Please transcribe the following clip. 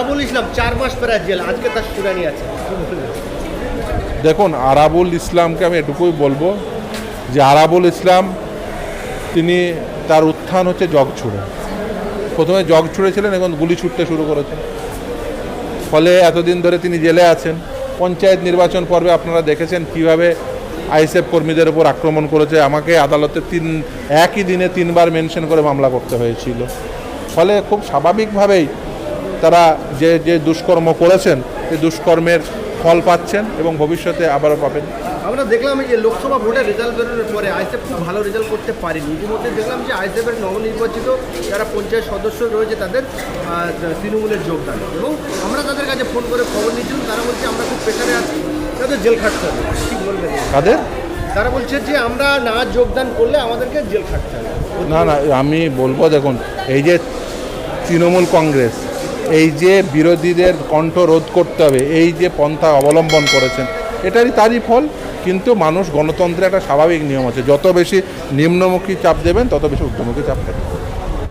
আরাবুল ইসলাম চার মাস জেল, আজকে তার শুনানি আছে। দেখুন, আরাবুল ইসলামকে আমি এটুকুই বলব যে আরাবুল ইসলাম, তিনি তার উত্থান হচ্ছে জগ ছুড়ে। প্রথমে জগ ছুঁড়েছিলেন, এখন গুলি ছুটতে শুরু করেছেন। ফলে এতদিন ধরে তিনি জেলে আছেন। পঞ্চায়েত নির্বাচন পর্বে আপনারা দেখেছেন কীভাবে আইএসএফ কর্মীদের উপর আক্রমণ করেছে। আমাকে আদালতে তিন, একই দিনে তিনবার মেনশন করে মামলা করতে হয়েছিল। ফলে খুব স্বাভাবিকভাবেই তারা যে যে দুষ্কর্ম করেছেন সেই দুষ্কর্মের ফল পাচ্ছেন এবং ভবিষ্যতে আবারও পাবেন। আমরা দেখলাম যে লোকসভা ভোটের রেজাল্ট বেরোনোর পরে আইসেফ খুব ভালো রেজাল্ট করতে পারেনি। ইতিমধ্যে দেখলাম যে আইসেফের নবনির্বাচিত যারা পঞ্চায়েত সদস্য রয়েছে তাদের তৃণমূলের যোগদান। এবং আমরা তাদের কাছে ফোন করে খবর নিয়েছিলাম তারা বলছে আমরা খুব প্রেশারে আছি তাদের জেল খাটতে হবে। ঠিক বলবেন তাদের? তারা বলছে যে আমরা না যোগদান করলে আমাদেরকে জেল খাটতে হবে। না না আমি বলব দেখুন এই যে তৃণমূল কংগ্রেস এই যে বিরোধীদের কণ্ঠ রোধ করতে হবে, এই যে পন্থা অবলম্বন করেছেন, এটারই তারই ফল। কিন্তু মানুষ, গণতন্ত্রে একটা স্বাভাবিক নিয়ম আছে, যত বেশি নিম্নমুখী চাপ দেবেন, তত বেশি উর্ধমুখী চাপ দেবেন।